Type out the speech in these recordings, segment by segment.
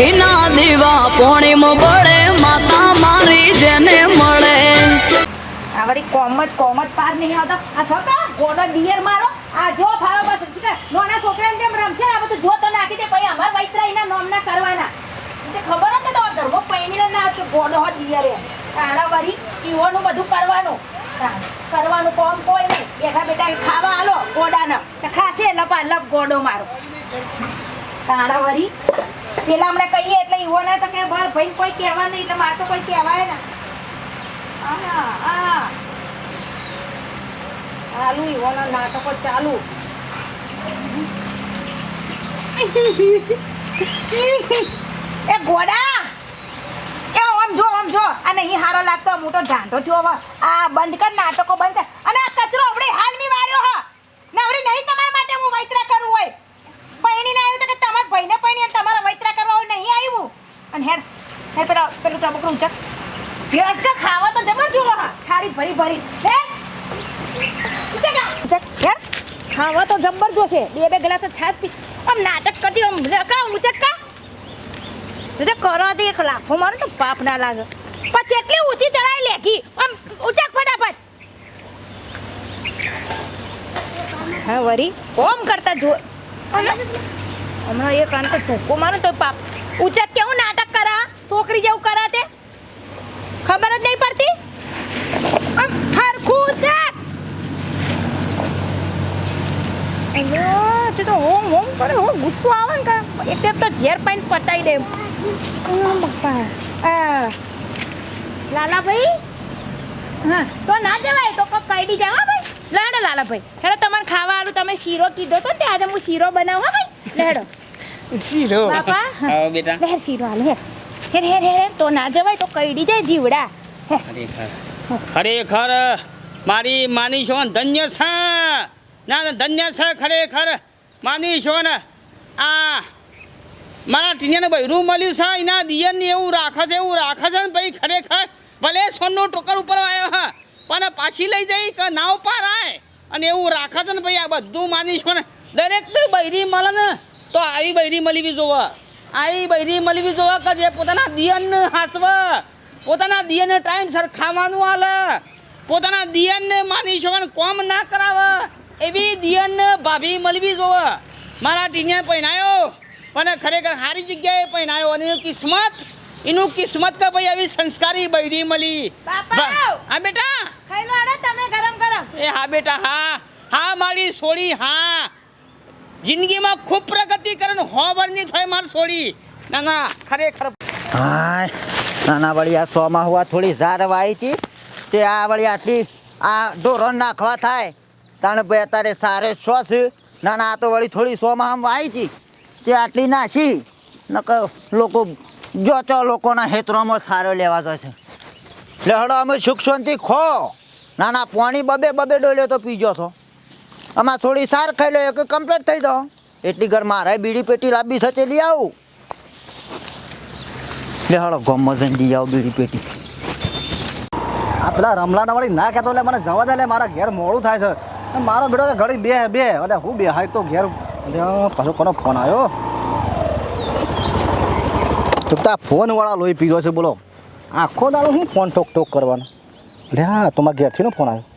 ઘીના દીવા પોણીમ બળે, માતા મારી જેને મળે. આવડી કોમ જ કોમ જ પાર નહીં આવતા. આ છોકરા ગોડો ડિયર મારો. આ જો ફાવો બસ. નાના છોકરાને જેમ રમશે? આ બધું જો તો નાખી દે. પછી અમાર વૈતરા એના નોમના કરવાના. ખબર હતી તો ઘરમાં પૈણી ના કે ગોડો હો ડિયર. એ તાણા વળી ઈવોનું બધું કરવાનું. કરવાનું કોમ કોઈ નહીં. બેઠા બેઠા ખાવા આલો ગોડાના. ખાશે લપા લપ ગોડો મારો. તાણા પેલા અમને કહીએ એટલે ઈવોને તો કે બળ ભાઈ, કોઈ કહેવા નહીં એટલે મારે તો કોઈ કહેવાય ને. આ આ ચાલુ નાટકો ચાલુ. એ ગોડા! એ આમ જો આમ જો. અને અહીં હારો લાગતો મોટો ઢાંઢો થયો હવે. આ બંધ કર, નાટકો બંધ કર. અને આ કચરો આપણે હાલમી વાળ્યો હા. નવરી નહીં તમારા માટે હું વૈતરા કરું હોય પૈણી ના આવ્યું તો કે તમારા ભાઈને પૈણી તમારા વૈતરા કરવા નહીં આવ્યું. અને હેર હે પેલા, પેલું ટબકડું ચક ભેટ તો ખાવા તો જબર જુઓ ખારી ભરી ભરી. હેર ચક ચક ખાવા તો જબ્બર જોશે બે બે ગલાસ છાત પી. આમ નાટક કરતી આમ રકા ઉચક કા તું કરો દે એક લાફો મારો તો પાપ ના લાગે. પછી એટલી ઊંચી ચડાઈ લેખી, આમ ઉચક ફટાફટ. હા, વરી. ઓમ કરતા જો હમણાં એ કાન તો ટૂંકો મારો તો પાપ. ઉચક કેવું નાટક કરા? છોકરી જેવું કરા તે? ખબર જ નહીં પડતી? હરખું છે. તે તો હોમ હોમ ગુસ્સો આવે ને કા? તો ઝેર પાઈને પટાઈ દે. લાલાભાઈ? હા, તો ના જવાય, તો કપ કાઢી જાવ ભાઈ. લેડો, લાલાભાઈ. હેડો, તમારે ખાવા તમે શીરો કીધો તો તે આજે હું શીરો બનાવું ભાઈ. લેડો. શીરો બાપા? આવો બેટા. લે શીરો હાલ હે હેર હેર હેર તો ના જવાય તો કઈડી જાય જીવડા. ખરેખર. મારી માની છો ને ધન્ય છે. ના ના ધન્ય છે ખરેખર. માની છો ને આ મારા ટીનિયાને બૈરું મળ્યું છે એના દિયરને એવું રાખે છે એવું રાખે છે ને ભાઈ ખરેખર. ભલે સોનનો ટોકર ઉપર આવ્યો હા પણ પાછી લઈ જઈ કે નાવ પાર આય. અને એવું રાખે છે ને ભાઈ આ બધું માની છો ને દરેક બૈરી મળે ને. તો આવી બૈરી મળી જોવા. આવી બૈરી મળવી જોવા કે જે પોતાના દિયનને હાચવે પોતાના દિયને ટાઈમ સર ખાવાનું આલે. પોતાના દિયરને માની છો કોમ ના કરાવે. એવી દિયરને ભાભી મળવી જોવા. મારા ટીને પહેણાયો પણ ખરેખર સારી જગ્યાએ પહેણાયો અને કિસ્મત એનું કિસ્મત કે ભાઈ આવી સંસ્કારી બૈરી મળી હા બેટા? તમે ગરમ ગરમ. એ હા બેટા હા. હા મારી સોળી હા. જિંદગીમાં ખૂબ પ્રગતિ કરે ને હો થાય માર છોડી. ના ના, ખરેખર. હાય. નાના વળી આ સોમાં હુવા થોડી ઝાર વાઈ હતી. તે આ વળી આટલી આ ઢોરણ નાખવા થાય. તાણે ભાઈ અત્યારે સારે સો છે. નાના આ તો વળી થોડી સોમાં આમ વાઈ હતી. તે આટલી નાસી. નકર લોકો જોચો લોકોના હેતરોમાં સારો લેવા જશે. એટલે અમે સુખ શાંતિ ખો. નાના પાણી બબે બબે ડોલ્યો તો પીજો છો. આમાં થોડી સાર ખાઈ લો કે કમ્પ્લીટ થઈ દો. એટલી ઘર મારે બીડી પેટી લાંબી થતી લઈ આવું. લે હાલો, ગમો જઈને લઈ આવો બીડી પેટી. આ પેલા રમલાના વાળી ના કહેતો એટલે મને જવા દે મારા ઘેર મોડું થાય છે. મારો બેટો કે ઘડી બે બે, એટલે હું બે હાય તો ઘેર. પાછો કોનો ફોન આવ્યો તો તા ફોનવાળા લોહી પીધો છે, બોલો. આખો દાડો હું ફોન ટોક ટોક કરવાનો? એટલે હા તમારા ઘેરથી નો ફોન આવ્યો.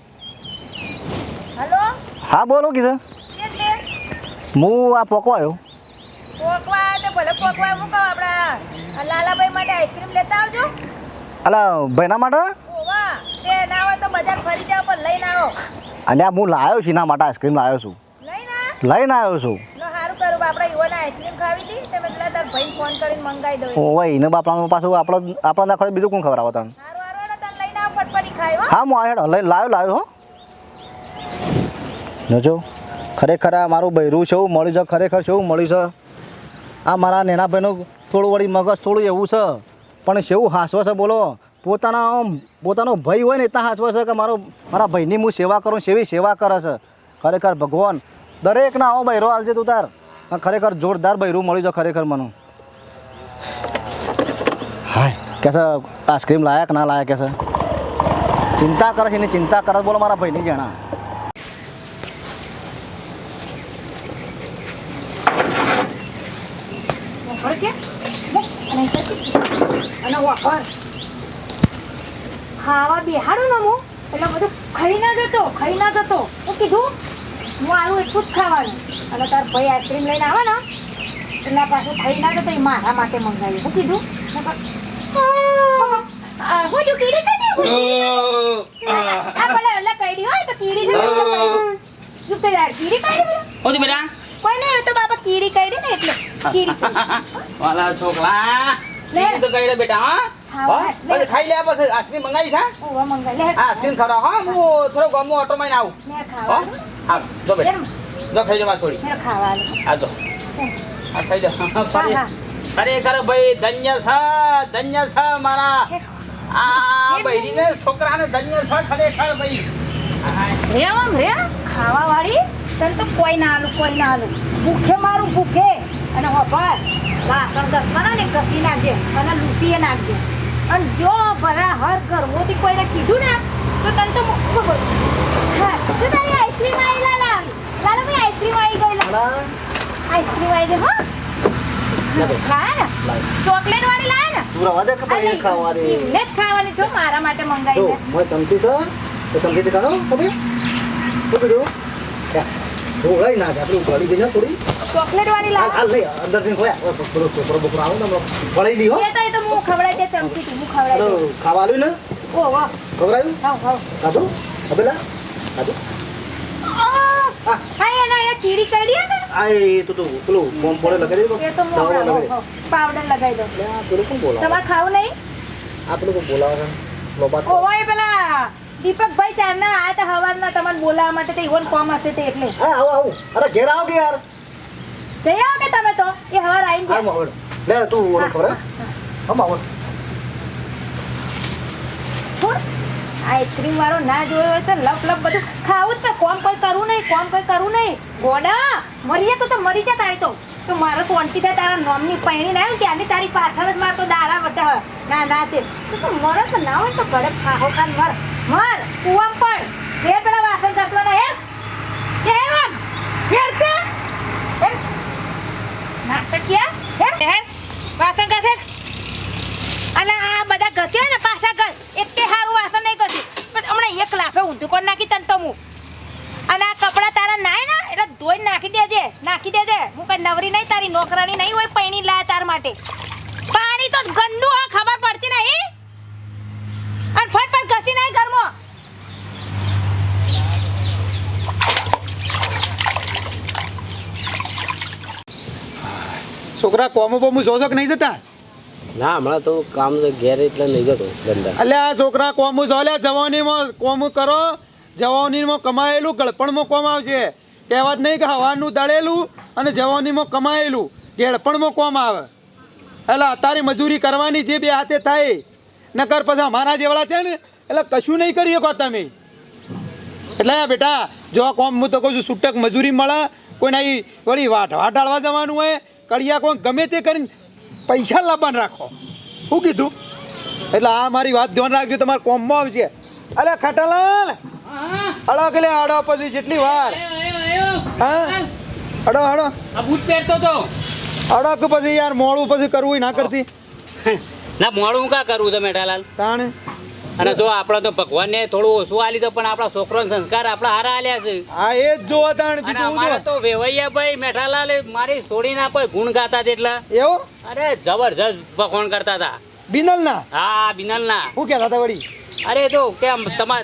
હા બોલો કીધું. હું આ પોકો આવ્યો. પોકવા તો ભલે પોકવા મૂકો આપણા લાલાભાઈ માટે આઈસ્ક્રીમ લેતા આવજો. અલા ભાઈના માટે? ઓવા તે ના હોય તો બજાર ફરી જાવ પણ લઈને આવો. અલ્યા હું લાવ્યો છું એના માટે આઈસ્ક્રીમ લાવ્યો છું. લઈને આવ્યો છું. ઓવે એને બાપડા પાછું આપણો આપણા ના ખબર બીજું કોણ ખબર આવે તને હો. હા હું આવ્યો લઈ લાવ્યો લાવ્યો હો. જોજો ખરેખર આ મારું બૈરું છે એવું મળ્યું છે ખરેખર છે એવું મળ્યું છે. આ મારા નેનાભાઈનું થોડું વળી મગજ થોડું એવું છે. પણ શેવું હાસવે છે બોલો. પોતાના આમ પોતાનો ભાઈ હોય ને એટલા હાસવે છે કે મારો મારા ભાઈની હું સેવા કરું સેવી સેવા કરે છે. ખરેખર ભગવાન દરેકના આવો બૈરો આલજે તું તાર. ખરેખર જોરદાર બૈરું મળ્યું છે ખરેખર મને. હાય. કે છે આઈસ્ક્રીમ લાયક ના લાયક કે છે? ચિંતા કરે છે એની ચિંતા કરે બોલો મારા ભાઈની જણા કે અને અને વખર ખાવા બેહાડો ને હું. એટલે બધું ખાઈ ના જતો ખાઈ ના જતો. હું કીધું હું આવું એટલું જ ખાવાનું. અને તાર ભાઈ આઈસ્ક્રીમ લઈને આવે ને એટલે પાછું ખાઈ ના જતો એ મારા માટે મંગાવ્યું. હું કીધું હું જો કીડી નહીં આ ભલે એટલે કઈડી હોય તો કીડી શું તે યાર કીડી કાઢી બોલો? બેટા. કોઈ નહીં તો બાપા કીડી કાઢી ને એટલે કીડી વાલા છોકરા. ઈ તો કહી દે બેટા હા? ખાવા, હા? લે. પછી ખાઈ લે પછી આઈસ્ક્રીમ મંગાવી છે ઓવા મંગાઈ લે. આ આઈસ્ક્રીમ ખવડાવ હા હું થોડો ગમો ઓટો માં આવું. મેં હા? હા જો બેટા. જો ખાઈ લે માં છોડી મેં ખાવાનું આ જો આ ખાઈ લે. હા, હા. ખરેખર ભાઈ ધન્ય છે ધન્ય છે મારા. આ બૈરીને છોકરાને ધન્ય છે ખરેખર ભાઈ. રે આમ રે. ખાવા વાળી તને તો કોઈ ના આલું કોઈ ના આલું. ભૂખે મારું ભૂખે. અને વાસણ ઘસવાના ને ઘસી નાખજે અને લૂસીએ નાખજે. અને જો ભરા હર ઘરમાંથી કોઈને કીધું ને તો તને તો મૂકવું હા તો તારી આઈસ્ક્રીમ આવી લાલા લાલા ભાઈ આઈસ્ક્રીમ આવી ગઈ લા આઈસ્ક્રીમ આવી ગઈ હા. ચોકલેટ વાળી લાય ને? તું રવા દે કે ભાઈ એ ખાવા દે એમને જ ખાવાની જો મારા માટે મંગાવી છે મોય ચમચી છે તો થી કાઢો કભી શું કીધું? ઢોળાઈ ના આપણું ગળી ગઈ ને થોડી. ચોકલેટ વાળી લાવ આ લઈ અંદરથી ખોયા પેલો છોકરો બકરો આવો ને વળી દી હો એ તો એ તો હું ખવડાઈ દે ચમચીથી હું ખવડાઈ દઉં. ખાવાલું ને? ઓ વાહ ખવડાવ્યું? હા હા ખાધું? ખબેલા? ખાધું? આ એના એ કીડી કાઢી ને. આ એ તો તું પેલું બોમ્બ પડે લગાડી દે એ તો લગાડી દે. પેલું કોણ બોલાવે? તમારે ખાવું નહીં? આ પેલું કોણ બોલાવે પેલા દીપકભાઈ ચારના આ તો તમારે બોલાવવા માટે તો ઈવન કોમ હશે તે એટલે. હા આવું આવું. અરે ઘેર આવો કે યાર? જઈ આવો તમે તો? એ હવાર આવીને હાલમાં લે તું ઓલો ખબર હમ આવો. આઈસ્ક્રીમ વાળો ના જોયો હોય તો લપ લપ બધું ખાવું જ ને કોમ કોઈ કરવું નહીં કોમ કોઈ કરવું નહીં. ગોડા મરીએ તો તો મરી જતા તારી તો. તો મારો તો અંતિ થાય તારા નોમની પૈણી ના ત્યાંની તારી પાછળ જ મારે તો દાડા વટા ના ના તે. તું મરે તો ના હોય તો ઘરે ખાહો ખાન મર. મર કુવામ પણ. બે પેલા વાસણ ઘસવાના હે આમ હેર કે હે નાટકિયા હે હે વાસણ ઘસે અને આ બધા ઘસ્યા ને પાછા ઘસ એકે હારું વાસણ નહીં કરતી પણ હમણાં એક લાફે ઊંધું કરી નાખી તને તો હું અને આ કપડાં તારા નાય ને એટલે ધોઈને નાખી દેજે નાખી દેજે હું કઈ નવરી નહીં તારી નોકરાની નહીં હોય પૈણી લાય તાર માટે પાણી તો ગંદુ હા ખબર પડતી નહીં અને ફટફટ ઘસી નાય ઘરમાં છોકરા કોમો બોમો જોશો કે નહીં જતા? ના હમણાં તો કામ ઘેર એટલે નહીં જતો ધંધા. એટલે આ છોકરા કોમું છો અલ્યા જવાનીમાં કોમું કરો જવાનીમાં કમાયેલું ગળપણમાં કોમ આવશે. કહેવાત નહીં કે હવાનું દળેલું અને જવાનીમાં કમાયેલું ગેળપણમાં કોમ આવે. એટલે અત્યારે મજૂરી કરવાની જે બે હાથે થાય નકર પછી અમારા જેવડા થયા ને એટલે કશું નહીં કરી શકો તમે. એટલે આ બેટા જો કોમ હું તો કહું છું છૂટક મજૂરી મળે કોઈને નહીં વળી વાટ વાટાડવા જવાનું હોય કડિયા કોણ ગમે તે કરીને પૈસા લાવવાનું રાખો. શું કીધું? એટલે આ મારી વાત ધ્યાન રાખજો તમારા કોમમાં આવશે. અલે ખટાલાલ! અડો કે અડો પછી જેટલી વાર. હા? અડો અડો આ બૂટ પહેરતો તો અડો કે પછી યાર મોડું પછી કરવું ના કરતી. ના મોડું કા કરવું તમે મેઠાલાલ તાણે? અને જો આપણે તો ભગવાનને થોડું ઓછું આલી તો પણ આપણા છોકરો સંસ્કાર આપણા હારા આલ્યા છે. હા એ જ જોવો તાણ બીજું અમારે તો વેવૈયા ભાઈ મેઠાલાલ મારી છોડી ના કોઈ ગુણ ગાતા એટલા એવો? અરે જબરજસ્ત ભગવાન કરતા હતા. બિનલ ના હા બિનલ ના શું કહેતા હતા વળી? અરે તો કેમ તમાર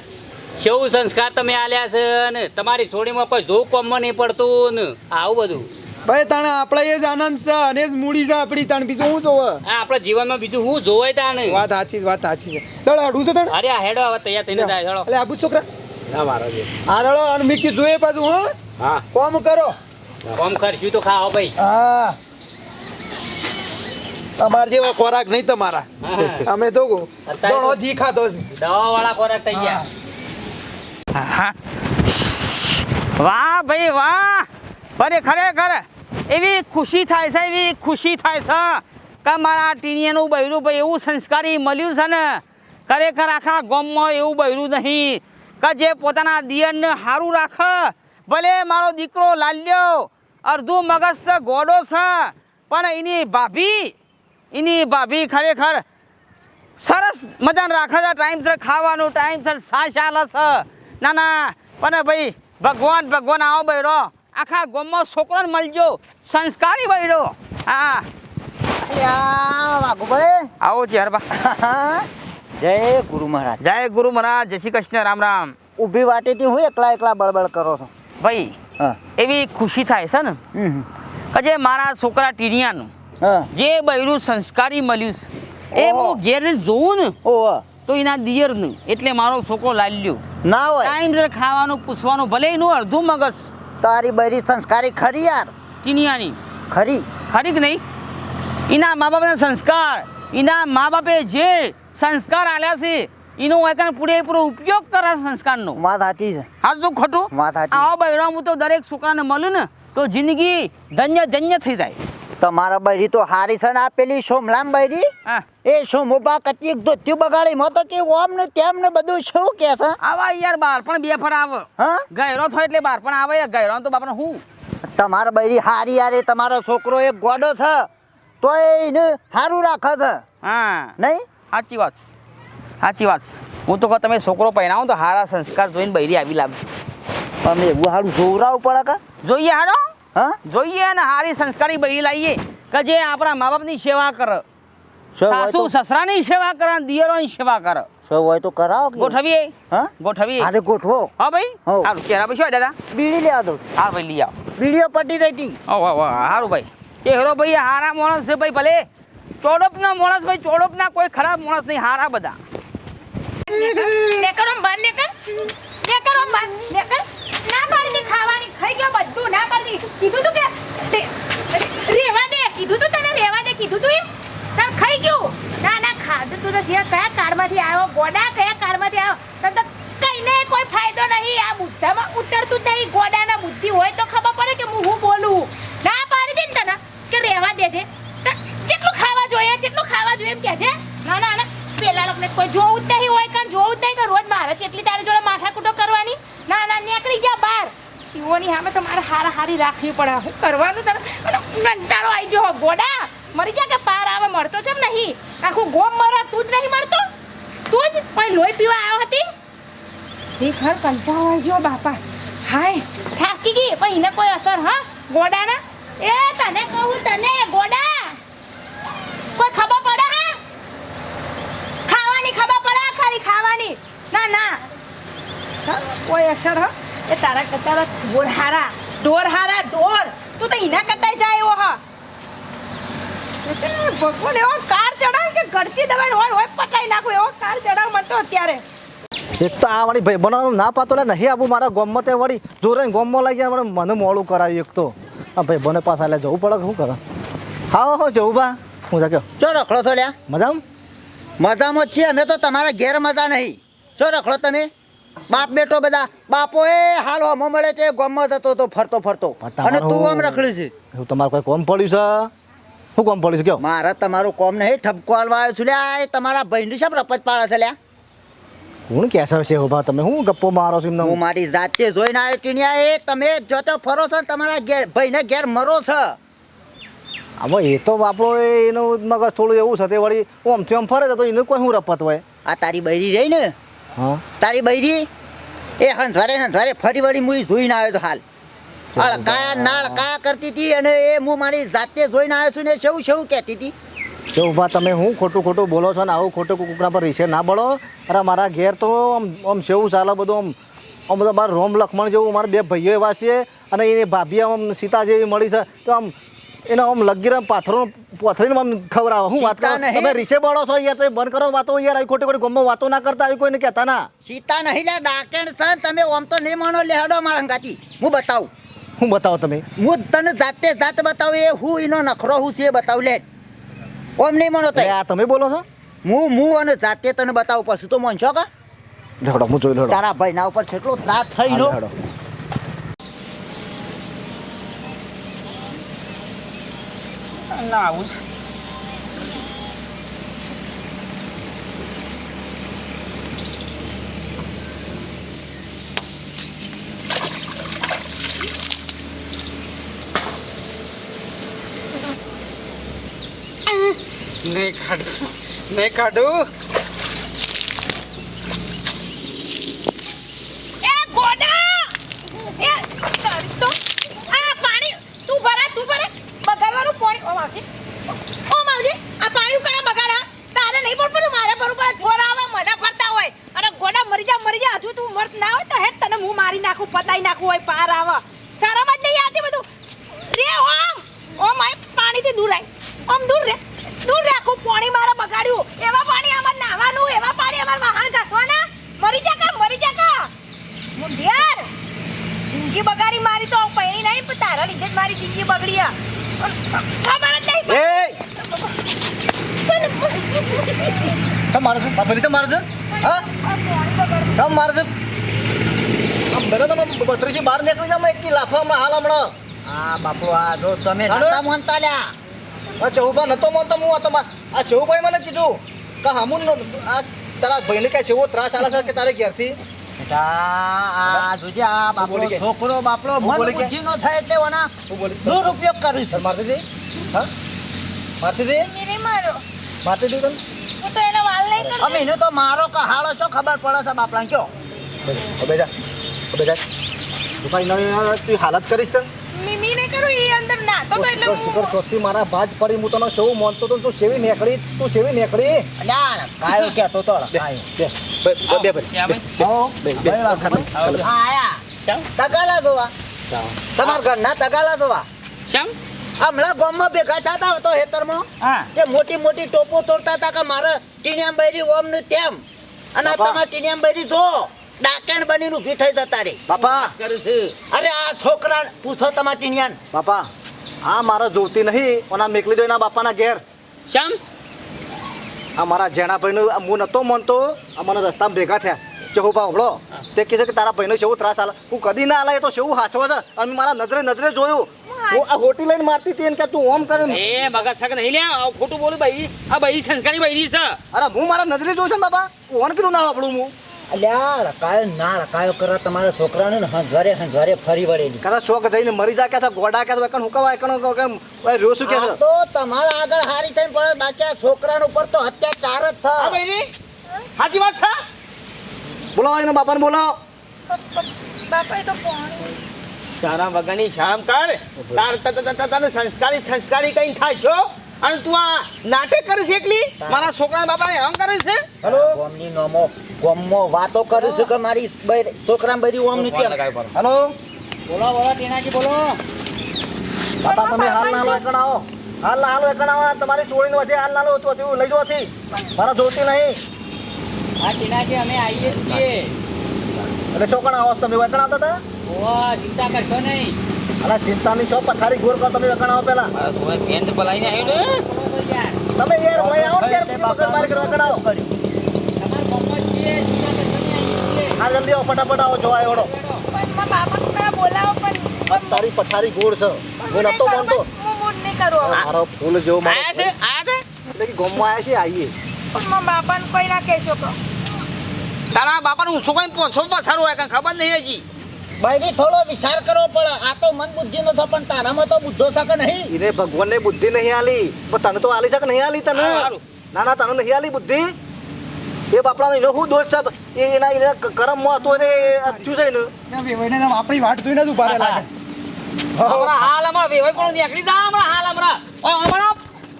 કેવું સંસ્કાર તમે આલ્યા છે ને તમારી છોડીમાં કોઈ જોવું કોમમાં નહીં પડતું ને આવું બધું. ભાઈ તાણે આપણે એ જ આનંદ છે અને જ મૂડી છે આપણી તાણ. બીજું શું જોવે? હા આપણા જીવનમાં બીજું શું જોવાય તાણે. વાત સાચી છે, વાત સાચી છે. ચાલો અડું છે તાણ? અરે હેડો હવે તૈયાર થઈને જાય હેડો. એટલે આબુ છોકરા. ના મારો છે. આ રળો અને મીકી જોઈએ પાછું હો. હા. કોમ કરો. કોમ કરશું તો ખાઓ ભાઈ. હા. તમારા જેવા ખોરાક નહીં તમારા. અમે તો ઘણો જી ખાધો છે. દવા વાળા ખોરાક થઈ ગયા. વાહ ભાઈ વાહ. અરે ખરેખર. એવી ખુશી થાય છે, એવી ખુશી થાય છે કે મારા ટીણીયાનું બૈરું ભાઈ એવું સંસ્કારી મળ્યું છે ને, ખરેખર આખા ગામમાં એવું બૈરું નહીં કે જે પોતાના દિયરને સારું રાખે. ભલે મારો દીકરો લાલ્યો, અડધું મગજ છે, ગોડો છે, પણ એની ભાભી એની ભાભી ખરેખર સરસ મજાને રાખે છે ટાઈમસર ખાવાનું ટાઈમસર સાસ ચાલે છે. ના ના, પણ ભાઈ, ભગવાન ભગવાન આવો બૈરો. આખા ગોમમાં છોકરાને મળજો. સંસ્કારી બૈરો હા. આવો ચેરબા જય ગુરુ મહારાજ. જય ગુરુ મહારાજ જય શ્રી કૃષ્ણ રામ રામ. ઊભી વાટેથી હું એકલા એકલા બળબળ કરો છો? ભાઈ એવી ખુશી થાય છે ને? કે જે મારા છોકરા ટીણિયાનું જે બૈરું સંસ્કારી મળ્યું છે એ. હું ઘેર જોઉં ને ઓહ. તો એના દિયરનું એટલે મારો છોકરો લાલ્યો. ના હોય. ટાઈમ ખાવાનું પૂછવાનું ભલે એનું અડધું મગજ. તારી બૈરી સંસ્કારી ખરી યાર. ટીનિયાની ખરી. ખરી કે નહીં? એના મા બાપના સંસ્કાર એના મા બાપે જે સંસ્કાર આલ્યા છે એનો એકન પૂરેપૂરો ઉપયોગ કરે સંસ્કારનો. વાત સાચી છે. હાચું ખોટું? વાત સાચી. આવો બૈરા હું તો દરેક છોકરાને મળ્યું ને તો જિંદગી ધન્ય ધન્ય થઈ જાય. તમારા બૈરી તો હારી છે ને આપેલી સોમલામ બૈરી એ સોમોબા કચી ધોતી બગાડી? મો તો કે ઓમ ને તેમ ને બધું શું કે છે? આવા યાર બાર પણ બે ફર આવે. હા? ગયરો થાય એટલે બાર પણ આવે ગયરો તો બાપને હું? તમારા બૈરી હારી યાર એ તમારો છોકરો એક ગોડો છે. તો એને સારું રાખે છે. હા. નહીં? સાચી વાત સાચી વાત હું તો કહું તમે છોકરો પહેરાવો તો હારા સંસ્કાર જોઈને બૈરી આવી લાવજો તમે એવું સારું જોવરાવું પડે કે? જોઈએ હારો. હા? જોઈએ અને હારી સંસ્કારી બહી લાવીએ કે જે આપણા મા બાપની સેવા કરે. સાસુ સસરાની સેવા કરે અને દિયરોની સેવા કરે. સૌ હોય તો કરાવો ગોઠવીએ? હા? ગોઠવીએ? આને ગોઠવો. હા ભાઈ? સારું ચહેરા ભાઈ શું દાદા. બીડી લેવા દો હા ભાઈ લઈ આવો. બીડીઓ પટી દઈ હતી ઓ વાહ વાહ સારું ભાઈ. એ હેરો ભાઈ હારા માણસ છે ભાઈ ભલે. ચોડોપના માણસ ભાઈ ચોડોપના કોઈ ખરાબ માણસ નહીં હારા બધા. નેકરો બાર નેકર નેકરો બાર નેકર ના પાડી દી ખાવાની ખાઈ ગયો બધું ના પાડી દી. કીધું તું કે રેવા દે, કીધું તું તને રેવા દે, કીધું તું એમ? તાર ખાઈ ગયું? ના ના, ખાધું તું નથી. કયા કારમાંથી આવ્યો? ગોડા કયા કારમાંથી આવ્યો? તને તો કઈને કોઈ ફાયદો નહીં. આ બુદ્ધામાં ઉતરતું નહીં. ગોડાના બુદ્ધિ હોય તો ખબર પડે કે હું હું બોલું ના પાડી દે ને તને કે રેવા દે છે તો કેટલું ખાવા જોઈએ કેટલું ખાવા જોઈએ એમ કે છે ના ના ના પેલા લોકોને કોઈ જોવું જ નહીં હોય કારણ જોવું જ નહીં કે રોજ મારે જેટલી તારી જોડે માથાકૂટો કરવાની ના ના નીકળી જા બહાર ઈવોની સામે તો મારે હારી રાખવી પડે. શું કરવાનું તને? અને કંટાળો આવી ગયો ગોડા. મરી ગયા કે પાર આવે મળતો છે નહીં. આખું ગોમ મરે તું જ નહીં મળતો? તું જ કોઈ લોહી પીવા આવ્યો હતી? શીખર કંટાળો આવી ગયો બાપા. હાય. થાકી ગઈ પણ એને કોઈ અસર હા? ગોડાના? એ તને કહું તને ગોડા. કોઈ ખબર પડે હા? ખાવાની ખબર પડે ખાલી ખાવાની. ના ના. કોઈ અસર હા? એ તારા કરતા ગોળ હારા. ઢોર હારા ઢોર તું તો એના કરતા જાય એવો હા. ભગવાન એવો કાર ચડાવ કે ઘરથી દબાઈ હોય હોય પટાઈ નાખું એવો કાર ચડાવ મને તો અત્યારે. એક તો આ વાળી ભાઈ બનાવવાનું ના પાતો લે નહીં આવું મારા ગોમમાં તે વળી જોરે ગોમમાં લઈ ગયા મને મને મોડું કરાવ્યું એક તો. આ ભાઈ બને પાસે એટલે જવું પડે શું કરે? હા હો જવું બા. હું જાગ્યો. ચો રખડો છો લ્યા? મજામાં? મજામાં જ છીએ અમે તો તમારા ઘેર મજા નહીં. ચો રખડો તમે? બાપ બેટો બધા. બાપો એ હાલ હોમો મળે છે ગોમમાં જતો તો ફરતો ફરતો. અને તું આમ રખડી છે. હું તમારે કોઈ કોમ પડ્યું છે? શું કોમ પડ્યું છે? કયો? મારે તમારું કોમ નહીં. ઠપકો હાલવા આવ્યો છું. લ્યા એ તમારા ભાઈની શેમ રપત પાડે છે? લ્યા હું કહેશો છે ઊભા તમે હું ગપ્પો મારો છો હું મારી જાતે જોઈને આવ્યો ટીણિયા એ તમે જોતો ફરો છો તમારા ઘેર ભાઈને ઘેર મરો છો. હવે એ તો આપણો એનું મગજ થોડું એવું છે તે વળી ઓમથી ઓમ ફરે છે તો એનું કોઈ શું રપત હોય? આ તારી બૈરી રહી ને? હા તારી બૈરી? એ હંસવારે હંસવારે ફરી વળી હું જોઈને આવ્યો તો હાલ. અળકા નાળકા કરતી હતી અને એ હું મારી જાતે જોઈને આવ્યો છું ને શેવું શેવું કહેતી હતી કે ઊભા તમે હું ખોટું ખોટું બોલો છો ને આવું ખોટું કુકડા પર રીસે ના બળો. અરે મારા ઘેર તો આમ આમ શેવું ચાલે બધું આમ આમ બધા મારા રોમ લખમણ જેવું મારા બે ભાઈઓ એવા છે અને એની ભાભી આમ સીતા જેવી મળી છે. તો આમ એનો આમ લગીરા પાથરો પથરીને આમ ખવડાવે. હું વાત કરો. તમે રીસે બળો છો યાર તો બંધ કરો વાતો યાર આવી ખોટી ખોટી ગમો વાતો ના કરતા આવી કોઈને કહેતા ના. સીતા નહીં લે ડાકેણ સર તમે ઓમ તો નહીં માનો લે હડો મારા હંગાતી હું બતાવું. હું બતાવો તમે? હું તને જાતે જાત બતાવું એ હું એનો નખરો હું છે એ બતાવું લે. ઓમ નહીં માનો તો આ તમે બોલો છો? હું હું અને જાતે તને બતાવું પછી તો માનશો કા? ઝડો હું જોઈ લો. તારા ભાઈ ના ઉપર કેટલો ત્રાસ થઈ નો આવું જ. નહીં કાઢું નહીં કાઢું એ ગોડા એ તારી તો આ પાણી તું ભરે તું ભરે બગાડવાનું પાણી ઓ માવજી ઓ માવજી આ પાણી કયા બગાડા. તારે નહીં પડતું મારે બરોબર જોર આવે, મને ફરતા હોય. અને ગોડા મરી જા મરી જા. હજુ તું મરત ના હોય તો હેડ તને હું મારી નાખું, પતાઈ નાખું હોય પાર આવે. શરમ જ નહીં આવતી બધું. રે ઓમ. ઓમ આ પાણીથી દૂર રાખ ઓમ દૂર રે. દૂર રાખું, પાણી મારે બગાડ્યું. એવા પાણી અમારે નાહવાનું એવા પાણી અમારે વાહન ઘસવાના મરી જા કા મરી જા કા મુંડિયાર જિંદગી બગાડી મારી તો પૈણી નહીં પણ તારા લીધે જ મારી જિંદગી બગડી આ. ખબર જ નહીં એ! કેમ મારે તો મારે છે? હા? કેમ મારે છે? તમે બત્રીસી બહાર નીકળી જાવ એકથી લાફા હાલ હમણાં. આ બાપુ આ જો તમે માનતા લ્યા. આ ચૌબા નતો માનતો હું આ તો મા- આ ચૌબાઈ મને કીધું કે હમું ન- આ તારા ભાઈને કઈ છે ત્રાસ આલા છે કે તારે ઘેરથી? બેટા, આ જોજે આ બાપડો છોકરો બાપડો મન બુદ્ધિ નો થાય એટલે ઓના દુરુપયોગ કરીશ સર મારતી હા? મારતી હું તો એના વાલ નહીં કરતી. અમે એનો તો મારો કહાળો છો ખબર પડે છે બાપડા કયો? અબે જા અબે તું તું હાલત કરીશ તને મી- મી નહીં કરું, ઈ અંદર નાહતો તો એટલે શિખર શિખર હું- ચોથી મારા બાજ પડી હું તને સેવું માનતો તો તું સેવી નીકળી? તું સેવી નીકળી? અલ્યા કાયો કહેતો તો કાયો બે બે બે બે બે બે આયા. ચાલ. તગાલા જોવા તમારા ઘરના તગાલા જોવા કેમ હમણાં ગામમાં ભેગા થતા હતો હેતરમાં કે મોટી મોટી ટોપો તોડતા હતા કે મારે ટીનિયામ બૈરી ઓમ ને તેમ. અને તમે તમારે ટીનિયામ બૈરી જો ડાકેણ બની ઊભી થઈ જતા રે બાપા. અરે આ છોકરા પૂછો તમારા ટીનિયાન બાપા. આ મારા જોતી નહીં ઓના મેકલી દો એના બાપાના ઘેર. કેમ આ મારા જેણા ભાઈનું હું નતો માનતો આ મને રસ્તામાં ભેગા થયા. ચહુ ભાવ હળો તે કહે છે કે તારા ભાઈનો શેવું ત્રાસ આલે. હું કદી ના આલે એ તો શેવું હાચવે છે. અને મારા નજરે નજરે જોયું. હું આ હોટી લઈને મારતી હતી કે તું ઓમ કરે એ મગજ સક નહીં લે ખોટું બોલું ભાઈ. આ ભાઈ સંસ્કારી ભાઈ છે. અરે હું મારા નજરે જોઉં છે બાપા. ઓન કીધું ના વાપરું હું. અલ્યા રકાયો ના રકાયો કરવા તમારા છોકરાને ને હંઝારે હંઝારે ફરી વળેલી. કદાચ શોખ જઈને મરી જા કે ગોડા કે એકણ હુકવા એકણ કેમ રહ્યો શું કે તો તમારા આગળ હારી થઈને પડે બાકી આ છોકરાના ઉપર તો અત્યાચાર જ ભાઈ સાચી વાત છે? બોલાવો એના બાપાને બોલાવો. બાપા તો પાણી તારા વગરની શામ કર. તાર તને સંસ્કારી સંસ્કારી કઈ થાય છો અને તું આ નાટક કરે છે એકલી મારા છોકરા બાપાને આમ કરે છે? હલો? ગોમની નોમો ગોમમાં વાતો કરું છું કે મારી છોકરા બધી ઓમ નથી હલો? બોલો બોલો ટીનાજી બોલો. બાપા તમે હાલ ના લો હાલ આવો. હાલ હાલો તમારી ચોળીને વચ્ચે હાલ ના લો તો લઈ જવાથી મારા જોતી નહીં. હા ટીનાજી અમે આવીએ છીએ. એટલે ચોકણ આવો તમે એકણ આવતા હતા? ઓ ચિંતા કરશો નહીં. અને ચિંતાની છો પથારી ગોર કરો તમે એકણ આવો પેલા. મારા તમારે બેન તો બોલાવીને આવ્યો ને? તમે યાર ભાઈ આવો ને ત્યારે મગજ મારી કરવા એકણ આવો. હા જલ્દી આવો ફટાફટ આવો જોવા એવડો પણ મેં બોલાવો પણ તારી પથારી ગોળ છે હું નતો માનતો મૂડ નહીં કરું મારો ફૂલ જેવો મારો આયા છે આયા છે? એટલે કે ગમમાં આવ્યા છે આઈએ. પણ મા બાપાને કોઈ ના કહેશો કહો તારા બાપાનું શું કઈ પહોંચો પસારું હોય કઈ ખબર નહીં હજી. ભાઈ થોડો વિચાર કરવો પડે. આ તો મન બુદ્ધિ નો છે પણ તારામાં તો બુદ્ધો શકે નહીં? ભગવાન ભગવાનને બુદ્ધિ નહીં આલી. પણ તને તો આલી છે કે નહીં આલી તને? હા. ના ના તને નહીં આલી બુદ્ધિ? એ બાપડા એનો શું દોષ છે? એ એના એના કરમમાં હતો એને થયું છે ને આપણી વાટ જોઈને જ ઊભા લાગે હમણાં હાલ હમણાં વેવાઈ પણ નીકળી જા હમણાં હાલ હમણાં. હમણાં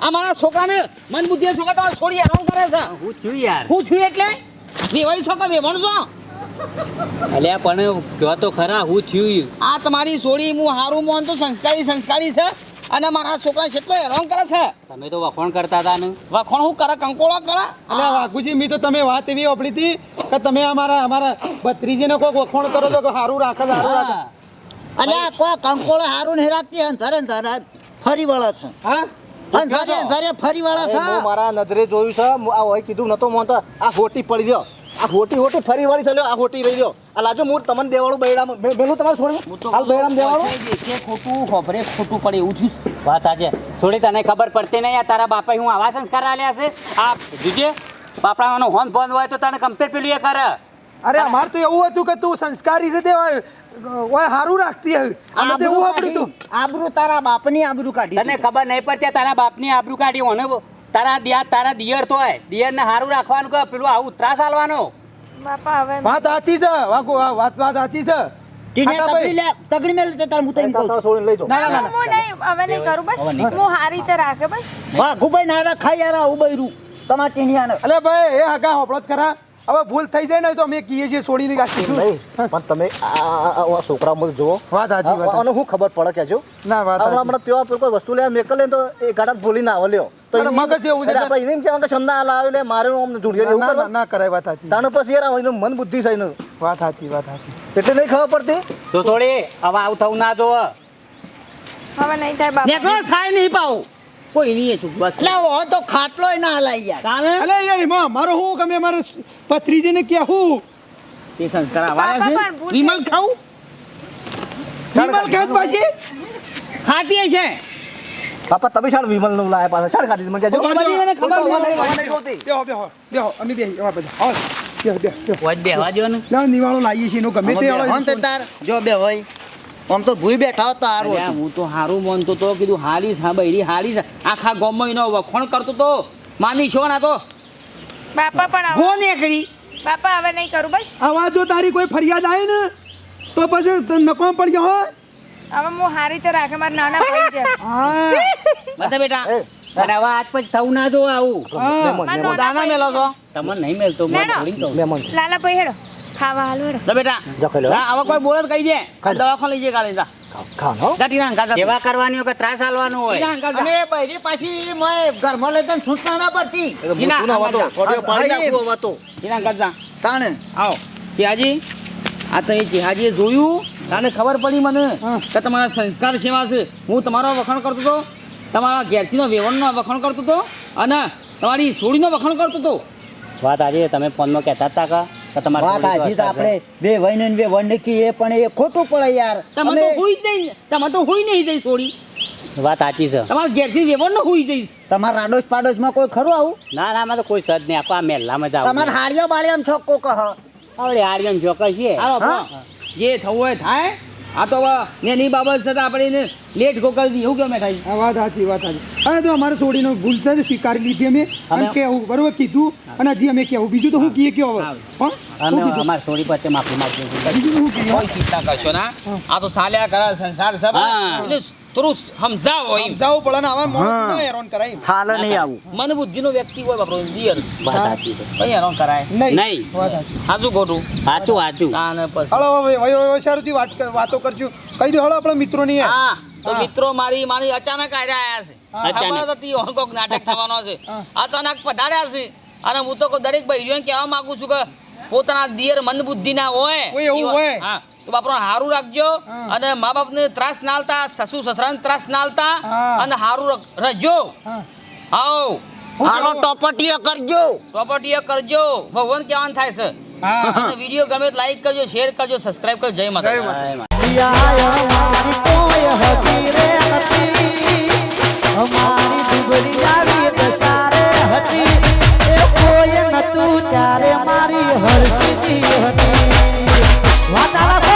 અમારા છોકરાને મન બુદ્ધિ છોકરા તમારે છોડી હેરાન કરે છે. હું છું યાર. હું છું એટલે? વેવાઈ છોકરા વેવણ છો અલ્યા પણ જો તો ખરા હું થયું આ તમારી સોડી હું હારું મોન તો સંસ્કારી સંસ્કારી છે. અને મારા છોકરા કેટલો હેરાન કરે છે. તમે તો વખોણ કરતા હતા ને. વખોણ હું કરે કંકોળો કરે? અલે વાઘુજી મી તો તમે વાત એવી ઓપડી હતી કે તમે અમારા અમારા ભત્રીજીને કોઈક વખોણ કરો છો હારું રાખે હારું રાખે. અલે કોઈ કંકોળો હારું નહીં રાખતી હંધારે હંધારે ફરી વળે છે. હા? ફરી વળે છે હું મારા નજરે જોયું છે. આ હોય કીધું નતો મોનતો આ હોટી પડી ગયો આ હોટી હોટી ફરી વાળી ચાલ્યો આ હોટી રહી ગયો આ લાજો મૂળ તમને દેવાળું બૈડામાં મેલું તમારે છોડ્યું હાલ બૈડામાં દેવાળું. જે ખોટું ખબરે ખોટું પડે એવું થયું. વાત આજે. થોડી તને ખબર પડતી નહીં આ તારા બાપા હું આવા સંસ્કાર આલ્યા છે? આ જીજે બાપડાનો હોન બંધ હોય તો તને કમ્પેર પેલું એ કરે અરે અમાર તો એવું હતું કે તું સંસ્કારી છે તે હોય સારું રાખતી હોય અમે તો એવું આબરૂ તું. આબરૂ તારા બાપની આબરૂ કાઢી તને ખબર નહીં પડતી તારા બાપની આબરૂ કાઢી ઓને તારા દિયા તારા દિયર તો હોય. દિયરને સારું રાખવાનું કે પેલું આવું ત્રાસ આલવાનો. બાપા હવે વાત સાચી છે. વાત વાત સાચી છે. તગડી મેલ તે તાર હું તને કહું છું. છોડીને લઈ જાઓ. ના ના. હું નહીં હવે નહીં કરું. બસ હું હારી રીતે રાખે બસ. વાહ ના રખાય યાર આવું તમાર ટીનિયાને અલે ભાઈ એ હગા હોપળો જ ખરા. હવે ભૂલ થઈ જાય ને તો અમે કહીએ છીએ છોડીને કાઢીશું નહીં પણ તમે આ- છોકરા મત જુઓ. વાત સાચી વાત અને હું ખબર પડે કે જો? ના વાત હમણાં હમણાં પેવા પેલો કોઈ વસ્તુ લેવા મેકલ તો એ ગાડા ભૂલી ના આવે લ્યો. તો મગજ એવું છે આપણે એને કેવા કે છંદા આ લાવ્યો લે મારે આમ જોડીએ એવું ના ના કરાય વાત સાચી. તાણે પછી યાર એનું મન બુદ્ધિ છે એનું. વાત સાચી વાત સાચી. એટલે નહીં ખબર પડતી? તો છોડી હવે આવું થવું ના જોવે. હવે નહીં થાય બાપા નેકળો થાય નહીં પાવ કોઈ નહીં ચૂકવા એટલે તો ખાટલો ના હલાય યાર. અલે યાર એમાં મારો હું ગમે મારે પત્રીજીને કહેવું તે સંસ્કાર આવા છે? વિમલ ખાવું વિમલ ખેત પાછી? ખાતી છે બાપા તમે શાળ વિમલનું લાયા પાછા? શાળ ખાધી મને જો બધી મને ખબર નહીં. બેહો બેહો બેહો અમે બે આવા બધા. હાલ બેહો બેહો બેહો. બેહવા દો ને ના નિવાળો લાવીએ છીએ એનો ગમે તે તાર. જો બે હોય આમ તો ભૂઈ બેઠા હતા હારું હું તો હારું માનતો તો કીધું હારી હા બૈરી હારી છે. આખા ગામમાં એનો વખોણ કરતો તો. માની છો ના તો? બાપા પણ હવે કોને કરી? બાપા હવે નહીં કરું બસ. આવા જો તારી કોઈ ફરિયાદ આવે ને તો પછી નકો નકામ પડી ગયો હવે હું હારી તો રાખે મારા નાના ભાઈ છે. હા. બતા બેટા અને હવે આજ પછી થવું ના જો આવું. દાના મેલો છો? તમને નહીં કહું મહેમાન લાલા ભાઈ હેડો. ખાવા હાલો હેડો. જા બેટા. જખે લો. હા, કોઈ બોલે તો કહી દે. દવાખાને લઈ જઈએ કાલે જા. ખાનો જા ટીના સેવા કરવાની હોય કે ત્રાસ હાલવાનો હોય. અને બૈરી પાછી મોય ઘરમાં લઈ તને સૂચના ના પડતી. વાતો. પાડી એ- નાખું હવે તો. ટીના અંકા જા તાણે. આવો. ચિહાજી આ તો એ ચિહાજીએ જોયું. તાને ખબર પડી મને કે તમારા સંસ્કાર સેવા છે. હું તમારો વખાણ કરતો હતો. તમારા ઘેરથીનો વેવણનો વખાણ કરતો હતો. અને તમારી સોડીનો વખાણ કરતો હતો. વાત આજે તમે ફોનમાં કહેતા હતા કે. વાત થોડી હાજી તો વાત આપણે બે વૈન ને બે વન કીએ પણ એ ખોટું પડે યાર. તમે તો હુઈ જ નહીં તમે તો હુઈ નહીં જઈ સોડી છે. વાત સાચી છે. તમારા ઘેરથી વેવણનો હુઈ જઈશ. તમારા રાડોશ પાડોશમાં કોઈ ખરું આવું? ના ના તો કોઈ સદ નહીં. આપા મેલામાં જાવ તમારે હાડિયો બાળિયામ છોકકો કહો આવડે આર્યન ચોક્કસ છે હાલો હા? પણ જે થવું હોય થાય. આ તો નેની બાબત છતાં આપણે એને લેટ ગોકલ દી એવું કેમ થાય? આ વાત સાચી વાત સાચી. અને તો અમારે છોડીનો ભૂલ છે ને સ્વીકારી લીધી અમે. અને કેવું બરોબર કીધું? અને હજી અમે કેવું? બીજું તો હું કહીએ કેવો હવે? હા. અમે? અમારી થોડી પાસે માફી માંગીએ છીએ. બીજું તો હું કહીએ? કોઈ ચિંતા કરશો ના. આ તો સાલ્યા કરે સંસાર. એટલે થોડું સમજાવો એમ. સમજાવવું પડે ને આવા માણસ ના હેરાન કરાય ચાલે નહીં આવું. મન બુદ્ધિનો વ્યક્તિ હોય બાપરો દિયર વાત સાચી છે. કઈ હેરાન કરાય? નહીં. નહીં. સાચું. ખોટું? સાચું સાચું તાને પછી? હળો હવે વયો વયો સારુંથી વાત વાતો કરજો. કહી દો હળો આપણા. હા તો મિત્રો મારી મારી અચાનક આવ્યા આયા છે. ખબર હતી ઓહો નાટક થવાનો છે. અચાનક પધાર્યા છે. અને હું તો દરેક ભાઈઓને કહેવા માંગુ છું કે પોતાના દિયર મંદ બુદ્ધિ ના હોય હોય એવું હોય. હા. તો બાપરો હારું રાખજો. અને મા બાપને ત્રાસ ના આલતા સસુ સસરાને ત્રાસ ના આલતા. અને હારું હા. આવો હાલો ટોપટીઓ કરજો. ટોપટીય કરજો. ભગવાન કેવાન થાય છે. અને વીડિયો ગમે તો લાઈક કરજો શેર કરજો સબસ્ક્રાઇબ કરજો. જય માતા અમારી દુબળી આવી દસારે હતી એ કોઈ નતું ત્યારે મારી હરસી હતી વાતારા